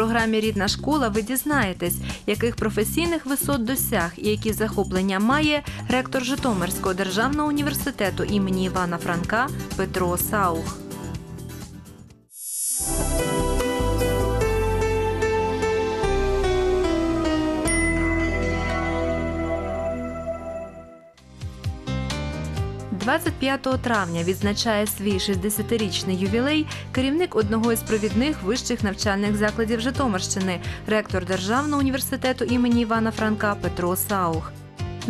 Програмі Рідна школа ви дізнаєтесь, яких професійних висот досяг і які захоплення має ректор Житомирського державного університету імені Івана Франка Петро Саух. – 25 травня відзначає свій 60-річний ювілей керівник одного із провідних вищих навчальних закладів Житомирщини, ректор Державного університету імені Івана Франка Петро Саух.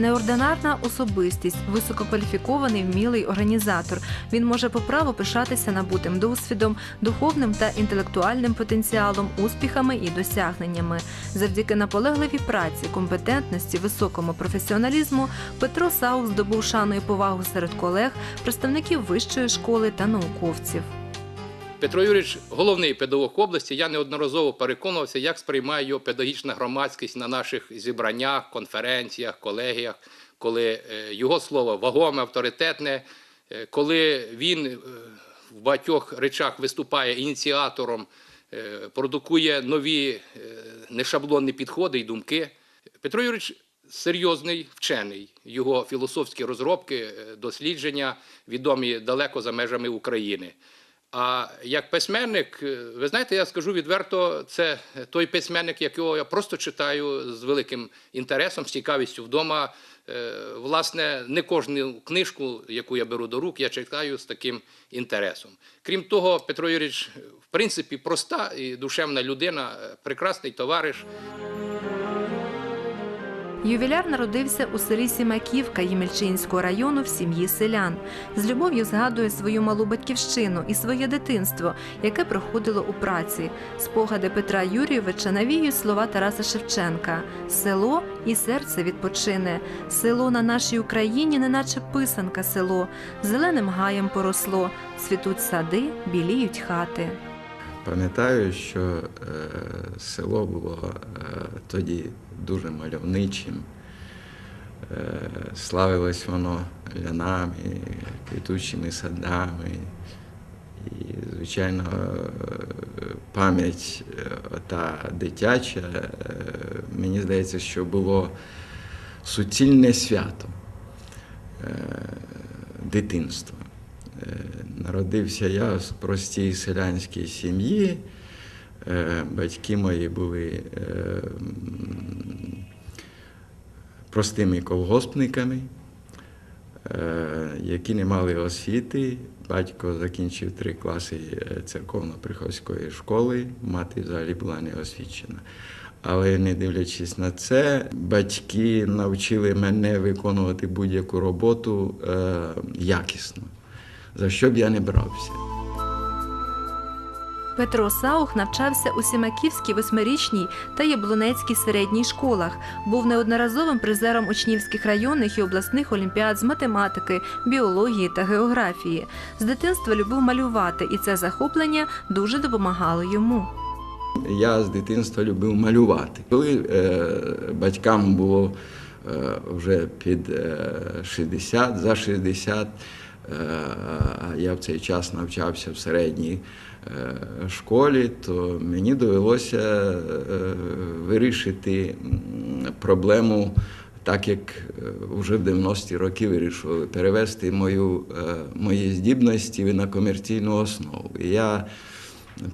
Неординарна особистість, висококваліфікований вмілий організатор. Він може по праву пишатися набутим досвідом, духовним та інтелектуальним потенціалом, успіхами і досягненнями. Завдяки наполегливій праці, компетентності, високому професіоналізму Петро Саух здобув шану і повагу серед колег, представників вищої школи та науковців. Петро Юрійович – головний педагог області. Я неодноразово переконувався, як сприймає його педагогічна громадськість на наших зібраннях, конференціях, колегіях, коли е, його слово вагоме, авторитетне, е, коли він е, в багатьох речах виступає ініціатором, продукує нові нешаблонні підходи і думки. Петро Юрійович серйозний вчений. Його філософські розробки, дослідження відомі далеко за межами України. А як письменник, е, ви знаєте, я скажу відверто, це той письменник, якого я просто читаю з великим інтересом, з цікавістю вдома. Е, Власне, не кожну книжку, яку я беру до рук, я читаю з таким інтересом. Крім того, Петро Юрійович, в принципі, проста і душевна людина, е, прекрасний товариш. Ювіляр народився у селі Сімаківка Ємельчинського району в сім'ї селян. З любов'ю згадує свою малу батьківщину і своє дитинство, яке проходило у праці. Спогади Петра Юрійовича навіюють слова Тараса Шевченка: село і серце відпочине. Село на нашій Україні, неначе писанка село, зеленим гаєм поросло, цвітуть сади, біліють хати. Пам'ятаю, що е, село було е, тоді дуже мальовничим. Е, славилось воно лянами, квітучими садами. І, звичайно, е, пам'ять е, та дитяча, мені здається, що було суцільне свято дитинства. Народився я в простій селянській сім'ї. Батьки мої були простими колгоспниками, е, які не мали освіти. Батько закінчив три класи е, церковно-приходської школи, мати взагалі була не освічена. Але не дивлячись на це, батьки навчили мене виконувати будь-яку роботу е, якісно, за що б я не брався. Петро Саух навчався у Сімаківській восьмирічній та Яблунецькій середній школах. Був неодноразовим призером учнівських районних і обласних олімпіад з математики, біології та географії. З дитинства любив малювати, і це захоплення дуже допомагало йому. Я з дитинства любив малювати. Коли е, батькам було е, вже під е, 60, за 60, е, а я в цей час навчався в середній е, школі, то мені довелося е, вирішити проблему. Так як е, вже в 90-ті роки вирішували перевести мою, е, мої здібності на комерційну основу. І я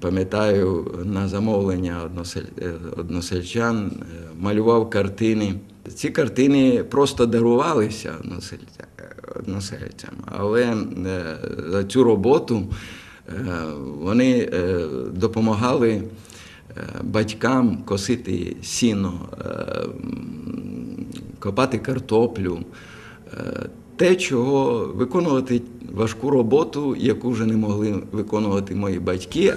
пам'ятаю, на замовлення односель- е, односельчан е, малював картини. Ці картини просто дарувалися односельця- е, односельцям, але е, за цю роботу е, вони е, допомагали батькам косити сіно, копати картоплю. Те, чого виконувати важку роботу, яку вже не могли виконувати мої батьки,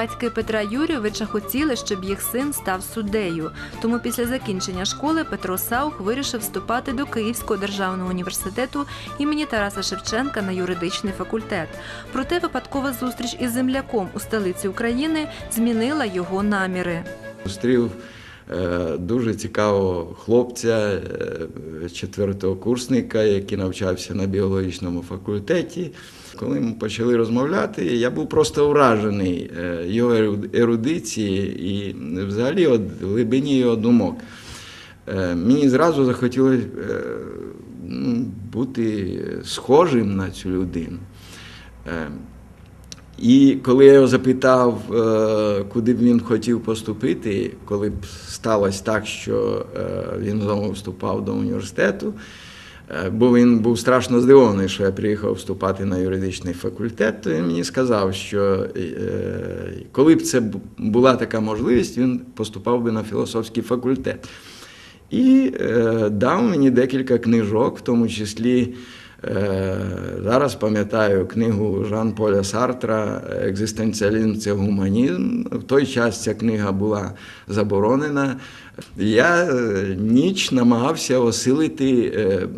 Батьки Петра Юрійовича хотіли, щоб їх син став суддею. Тому після закінчення школи Петро Саух вирішив вступати до Київського державного університету імені Тараса Шевченка на юридичний факультет. Проте випадкова зустріч із земляком у столиці України змінила його наміри. Зустрів дуже цікавого хлопця, е, четвертокурсника, який навчався на біологічному факультеті. Коли ми почали розмовляти, я був просто вражений е, його ерудиції і взагалі от глибині його думок. Е, Мені зразу захотілося е, ну, бути схожим на цю людину. І коли я його запитав, е, куди б він хотів поступити, коли б сталося так, що е, він знову вступав до університету, е, бо він був страшно здивований, що я приїхав вступати на юридичний факультет, то він мені сказав, що коли б це була така можливість, він поступав би на філософський факультет. І дав мені декілька книжок, в тому числі зараз пам'ятаю книгу Жан-Поля Сартра Екзистенціалізм це гуманізм. В той час ця книга була заборонена. Я е, ніч намагався осилити е,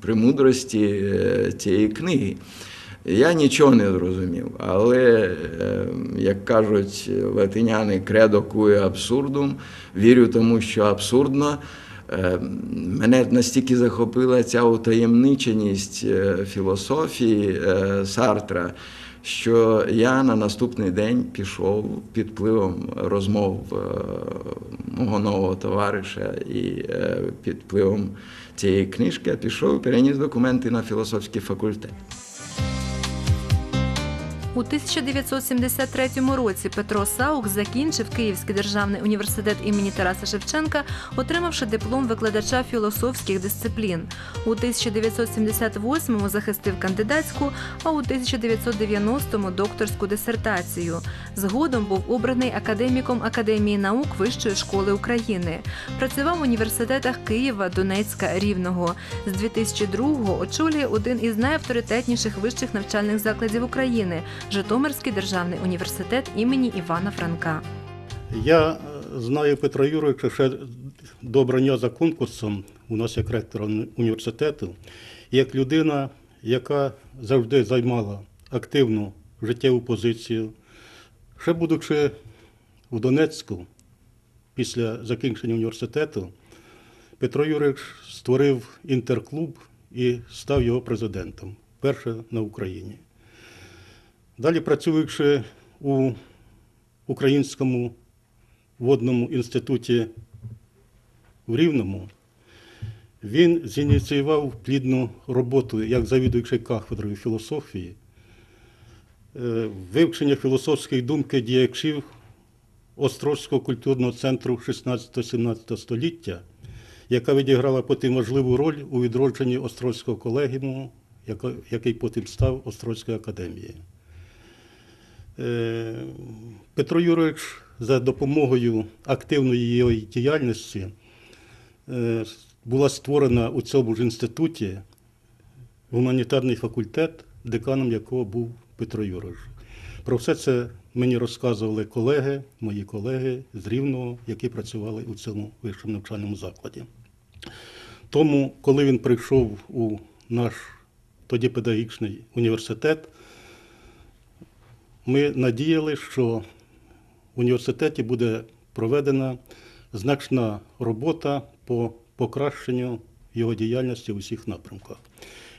премудрості е, цієї книги. Я нічого не зрозумів, але, е, як кажуть латиняни, кредо кує абсурдум, вірю тому, що абсурдно. Е, Мене настільки захопила ця утаємниченість е, філософії е, Сартра, що я на наступний день пішов під впливом розмов мого нового товариша і під впливом цієї книжки я пішов і переніс документи на філософський факультет. У 1973 році Петро Саук закінчив Київський державний університет імені Тараса Шевченка, отримавши диплом викладача філософських дисциплін. У 1978-му захистив кандидатську, а у 1990-му докторську дисертацію. Згодом був обраний академіком Академії наук Вищої школи України. Працював в університетах Києва, Донецька, Рівного. З 2002-го очолює один із найавторитетніших вищих навчальних закладів України Житомирський державний університет імені Івана Франка. Я е, знаю Петра Юровича ще до обрання за конкурсом у нас як ректора університету, як людина, яка завжди займала активну життєву позицію. Ще будучи в Донецьку, після закінчення університету, Петро Юрійович створив інтерклуб і став його президентом, перше на Україні. Далі працюючи у Українському водному інституті в Рівному, він зініціював плідну роботу як завідуючий кафедрою філософії, е, вивчення філософської думки діячів Острозького культурного центру 16-17 століття, яка відіграла потім важливу роль у відродженні Острозького колегіуму, який потім став Острозькою академією. Е, Петро Юрович за допомогою активної її діяльності е, була створена у цьому ж інституті гуманітарний факультет, деканом якого був Петро Юрович. Про все це мені розказували колеги, мої колеги з Рівного, які працювали у цьому вищому навчальному закладі. Тому, коли він прийшов у наш тоді педагогічний університет, ми надіяли, що в університеті буде проведена значна робота по покращенню його діяльності в усіх напрямках.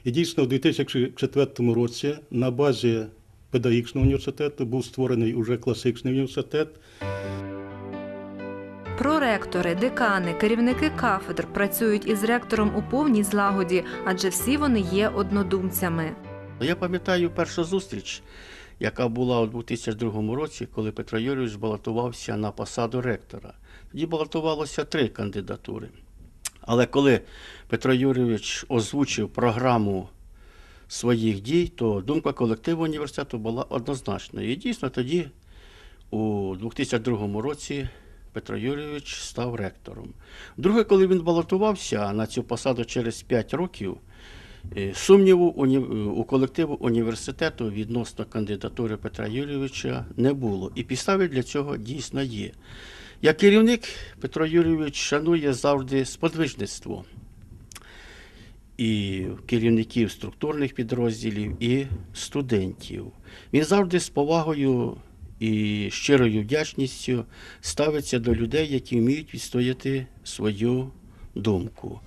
І дійсно, у 2004 році на базі педагогічного університету був створений уже класичний університет, Проректори, декани, керівники кафедр працюють із ректором у повній злагоді, адже всі вони є однодумцями. Я пам'ятаю першу зустріч, яка була у 2002 році, коли Петро Юрійович балотувався на посаду ректора. Тоді балотувалося три кандидатури. Але коли Петро Юрійович озвучив програму своїх дій, то думка колективу університету була однозначною. І дійсно тоді, у 2002 році, Петро Юрійович став ректором. Друге, коли він балотувався на цю посаду через 5 років, Сумніву у колективу університету відносно кандидатури Петра Юрійовича не було, і підстави для цього дійсно є. Як керівник Петро Юрійович шанує завжди сподвижництво і керівників структурних підрозділів, і студентів. Він завжди з повагою і щирою вдячністю ставиться до людей, які вміють відстояти свою думку.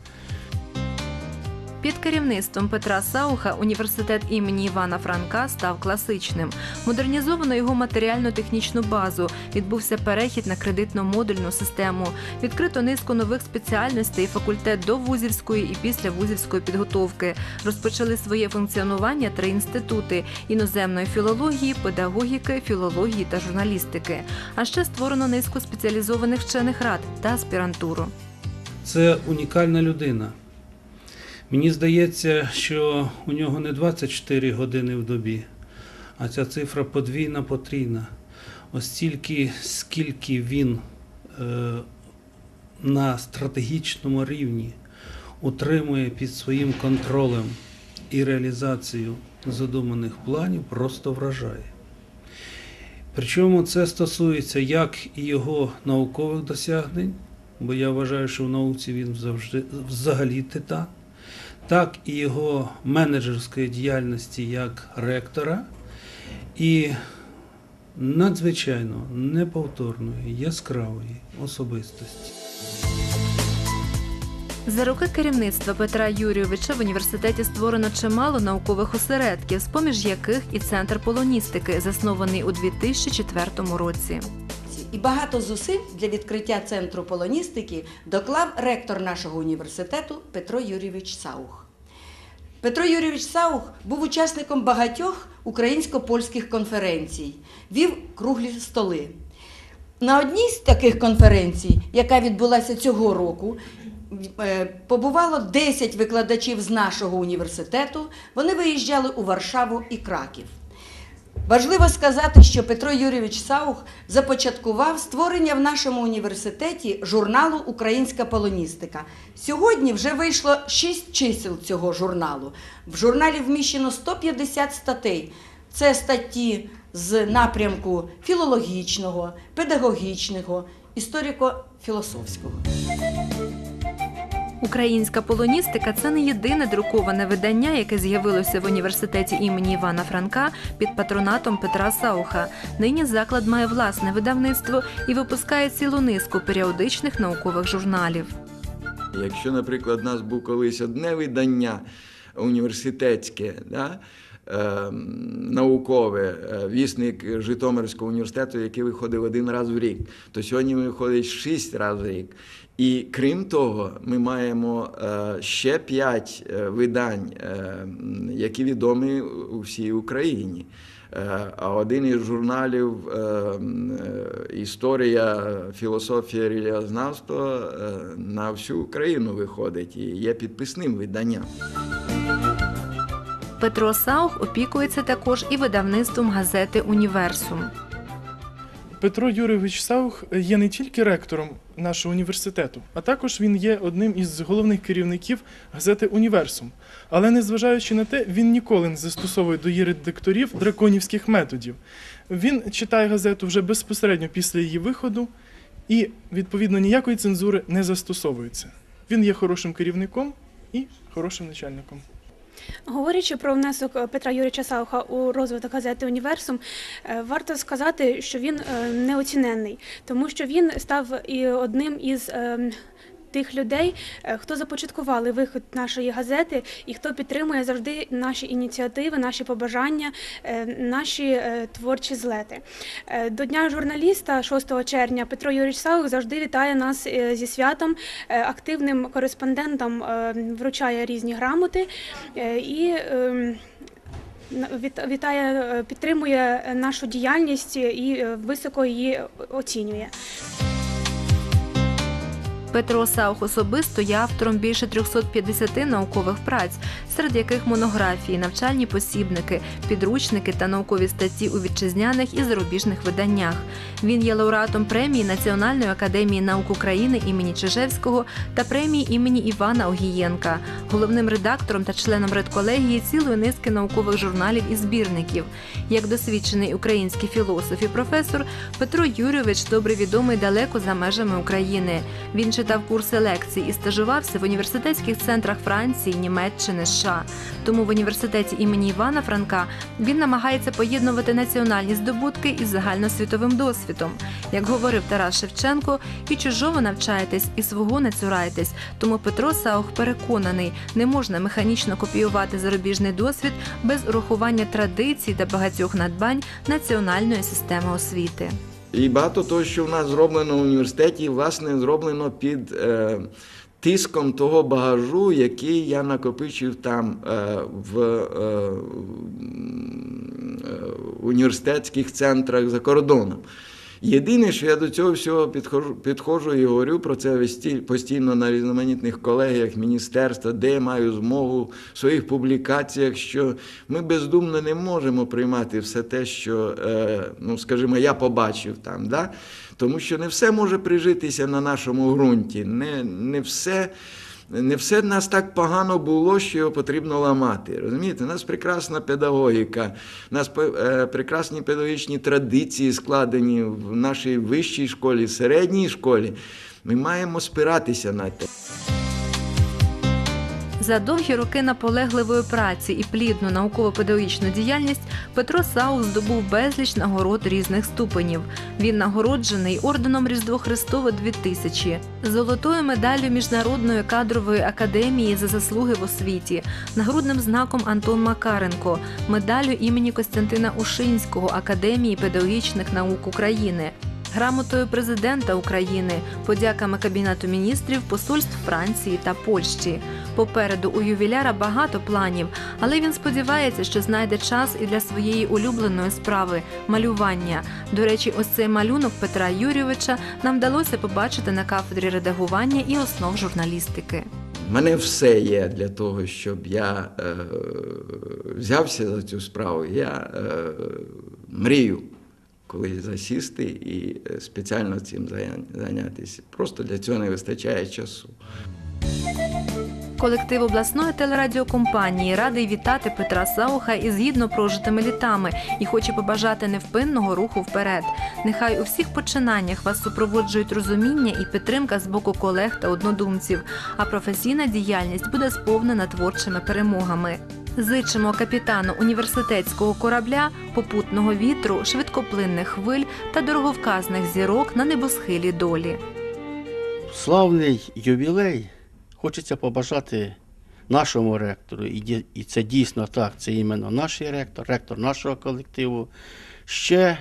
Під керівництвом Петра Сауха університет імені Івана Франка став класичним. Модернізовано його матеріально-технічну базу. Відбувся перехід на кредитно-модульну систему. Відкрито низку нових спеціальностей, факультет до вузівської і після вузівської підготовки. Розпочали своє функціонування три інститути іноземної філології, педагогіки, філології та журналістики. А ще створено низку спеціалізованих вчених рад та аспірантуру. Це унікальна людина. Мені здається, що у нього не 24 години в добі, а ця цифра подвійна, потрійна. Ось стільки, скільки він е, на стратегічному рівні утримує під своїм контролем і реалізацію задуманих планів, просто вражає. Причому це стосується як і його наукових досягнень, бо я вважаю, що в науці він завжди взагалі титан, так і його менеджерської діяльності як ректора, і надзвичайно неповторної, яскравої особистості. За роки керівництва Петра Юрійовича в університеті створено чимало наукових осередків, з-поміж яких і центр полоністики, заснований у 2004 році. І багато зусиль для відкриття центру полоністики доклав ректор нашого університету Петро Юрійович Саух. Петро Юрійович Саух був учасником багатьох українсько-польських конференцій, вів круглі столи. На одній з таких конференцій, яка відбулася цього року, е, побувало 10 викладачів з нашого університету. Вони виїжджали у Варшаву і Краків. Важливо сказати, що Петро Юрійович Саух започаткував створення в нашому університеті журналу Українська полоністика. Сьогодні вже вийшло 6 чисел цього журналу. В журналі вміщено 150 статей. Це статті з напрямку філологічного, педагогічного, історико-філософського. Українська полоністика це не єдине друковане видання, яке з'явилося в університеті імені Івана Франка під патронатом Петра Сауха. Нині заклад має власне видавництво і випускає цілу низку періодичних наукових журналів. Якщо, наприклад, у нас був колись одне видання університетське, да, е, наукове, е, вісник Житомирського університету, який виходив один раз в рік, то сьогодні виходить шість разів в рік. І крім того, ми маємо е, ще п'ять е, видань, е, які відомі у всій Україні. А один із журналів Історія, філософія, релігіознавство е, на всю Україну виходить і є підписним виданням. Петро Саух опікується також і видавництвом газети Універсум. Петро Юрійович Саух є не тільки ректором нашого університету, а також він є одним із головних керівників газети Універсум. Але незважаючи на те, він ніколи не застосовує до її редакторів драконівських методів. Він читає газету вже безпосередньо після її виходу і, відповідно, ніякої цензури не застосовується. Він є хорошим керівником і хорошим начальником. Говорячи про внесок е, Петра Юрійовича Сауха у розвиток газети Універсум, е, варто сказати, що він е, неоціненний, тому що він став і одним із е, тих людей, е, хто започаткували виход нашої газети і хто підтримує завжди наші ініціативи, наші побажання, е, наші е, творчі злети. До Дня журналіста 6 червня Петро Юрійович Саух завжди вітає нас зі святом, активним кореспондентам е, вручає різні грамоти і. ем, Вітає, підтримує нашу діяльність і високо її оцінює. Петро Саух особисто є автором більше 350 наукових праць, серед яких монографії, навчальні посібники, підручники та наукові статті у вітчизняних і зарубіжних виданнях. Він є лауреатом премії Національної академії наук України імені Чижевського та премії імені Івана Огієнка, головним редактором та членом редколегії цілої низки наукових журналів і збірників. Як досвідчений український філософ і професор, Петро Юрійович добре відомий далеко за межами України. Він читав курси лекцій і стажувався в університетських центрах Франції, Німеччини, США. Тому в університеті імені Івана Франка він намагається поєднувати національні здобутки із загальносвітовим досвідом. Як говорив Тарас Шевченко, і чужого навчаєтесь, і свого не цурайтесь. Тому Петро Саух переконаний, не можна механічно копіювати зарубіжний досвід без урахування традицій та багатьох надбань національної системи освіти. І багато того, що в нас зроблено в університеті, власне, зроблено під е, тиском того багажу, який я накопичив там е, в е, е, університетських центрах за кордоном. Єдине, що я до цього всього підходжу, підходжу і говорю про це постійно на різноманітних колегіях міністерства, де я маю змогу в своїх публікаціях, що ми бездумно не можемо приймати все те, що, е, ну, скажімо, я побачив там. Да? Тому що не все може прижитися на нашому ґрунті, не, не все. Не все в нас так погано було, що його потрібно ламати. Розумієте, у нас прекрасна педагогіка, у нас е, прекрасні педагогічні традиції складені в нашій вищій школі, середній школі. Ми маємо спиратися на те. За довгі роки наполегливої праці і плідну науково-педагогічну діяльність Петро Саух здобув безліч нагород різних ступенів. Він нагороджений орденом Різдво Христове 2000, золотою медаллю Міжнародної кадрової академії за заслуги в освіті, нагрудним знаком Антон Макаренко, медаллю імені Костянтина Ушинського Академії педагогічних наук України. Грамотою президента України, подяками Кабінету міністрів, посольств Франції та Польщі. Попереду у ювіляра багато планів, але він сподівається, що знайде час і для своєї улюбленої справи малювання. До речі, ось цей малюнок Петра Юрійовича нам вдалося побачити на кафедрі редагування і основ журналістики. У мене все є для того, щоб я е, взявся за цю справу. Я е, мрію, коли засісти і е, спеціально цим зайнятися. Просто для цього не вистачає часу. Колектив обласної телерадіокомпанії радий вітати Петра Сауха із гідно прожитими літами і хоче побажати невпинного руху вперед. Нехай у всіх починаннях вас супроводжують розуміння і підтримка з боку колег та однодумців, а професійна діяльність буде сповнена творчими перемогами. Зичимо капітану університетського корабля, попутного вітру, швидкоплинних хвиль та дороговказних зірок на небосхилі долі. Славний ювілей хочеться побажати нашому ректору, і, це дійсно так, це іменно наш ректор, ректор нашого колективу. Ще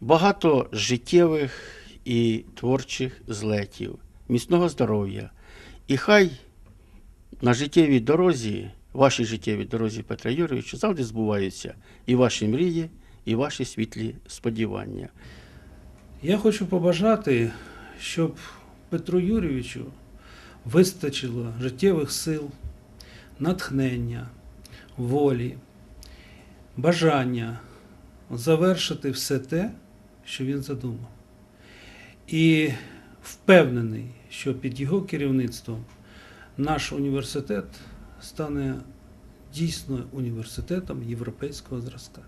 багато життєвих і творчих злетів, міцного здоров'я. І хай на життєвій дорозі, вашій життєвій дорозі Петра Юрійовича, завжди збуваються і ваші мрії, і ваші світлі сподівання. Я хочу побажати, щоб Петру Юрійовичу вистачило життєвих сил, натхнення, волі, бажання завершити все те, що він задумав. І впевнений, що під його керівництвом наш університет стане дійсно університетом європейського зразка.